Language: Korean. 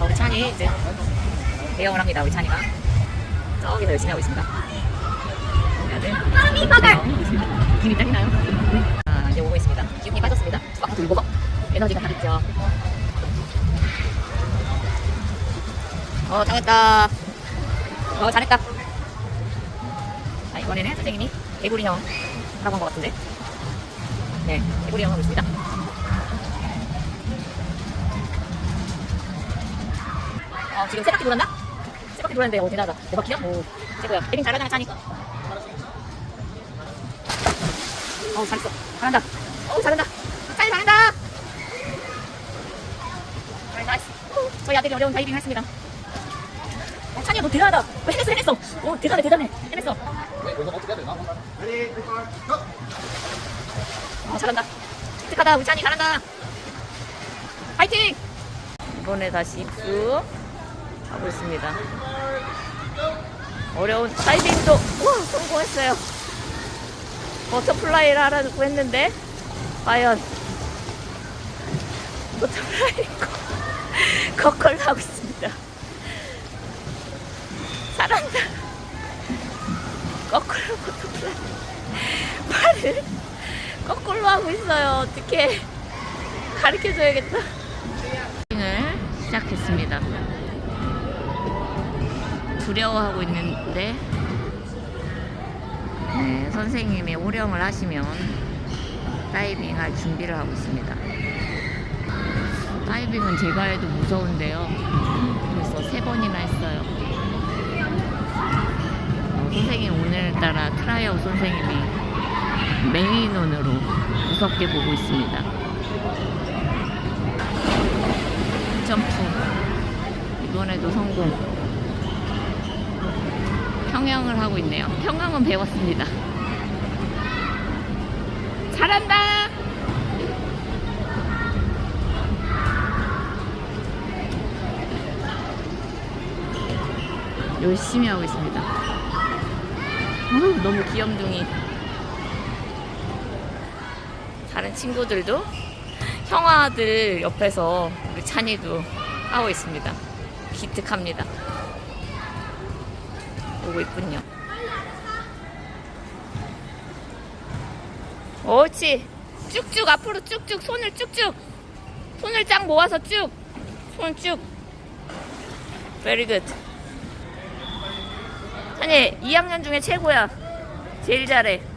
어, 우리 찬이 이제 대형을 합니다. 우리 찬이가 저기서 열심히 하고 있습니다. 우리 아들 기분이 딸리나요? 아 이제 오고 있습니다. 기운이 빠졌습니다. 막 들고 막 에너지가 다르죠. 어 잘했다. 어 잘했다. 자 이번에는 선생님이 개구리 형 하라고 한 것 같은데. 네 개구리 형 하고 있습니다. 어, 지금 세 바퀴 돌았나? 세 바퀴 돌았는데, 어, 대단하다. 네 바퀴요? 오, 최고야. 헤딩 잘하잖아, 찬이. 어, 잘했어. 잘한다. 어, 잘한다. 찬이 잘한다. 잘, 나이스. 저희 아들이 어려운 다이빙을 했습니다. 어, 찬이야, 너 대단하다. 어, 해냈어, 해냈어. 오, 대단해, 대단해. 해냈어. 어, 잘한다. 기특하다, 우리 찬이 잘한다. 파이팅! 이번에 다시 입수. 하고 있습니다. 어려운 다이빙도 우와, 성공했어요. 버터플라이를 하라고 했는데 과연 버터플라이 거꾸로 하고 있습니다. 잘한다. 거꾸로 버터플라이 팔을 거꾸로 하고 있어요. 어떻게 가르쳐줘야겠다. 을 시작했습니다. 두려워하고 있는데 네, 선생님이 오령을 하시면 다이빙 할 준비를 하고 있습니다. 다이빙은 제가 해도 무서운데요. 그래서 세 번이나 했어요. 어, 선생님 오늘따라 트라이아웃 선생님이 맹이 눈으로 무섭게 보고 있습니다. 점프 이번에도 성공. 평형을 하고 있네요. 평형은 배웠습니다. 잘한다! 열심히 하고 있습니다. 어우, 너무 귀염둥이. 다른 친구들도 형아들 옆에서 우리 찬이도 하고 있습니다. 기특합니다. 오고 있군요. 옳지. 쭉쭉 앞으로 쭉쭉 손을 쭉쭉. 손을 쫙 모아서 쭉. 손 쭉. Very good. 아니 2학년 중에 최고야. 제일 잘해.